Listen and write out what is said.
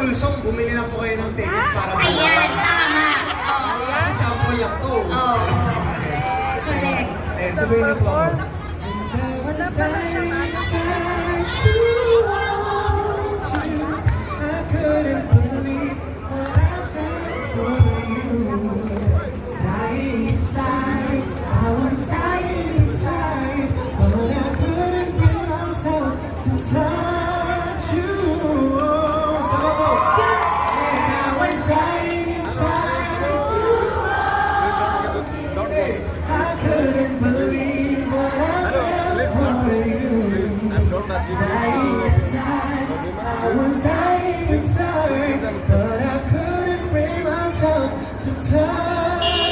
full song, bumili na po kayo ng tickets para Ayan, tama. Oo. Kasi sample lang to. Oo. Correct. Ayan, sabihin niyo po ako. And I was dying inside to hold you. I couldn't believe what I felt for you. inside. But I couldn't bring myself to tell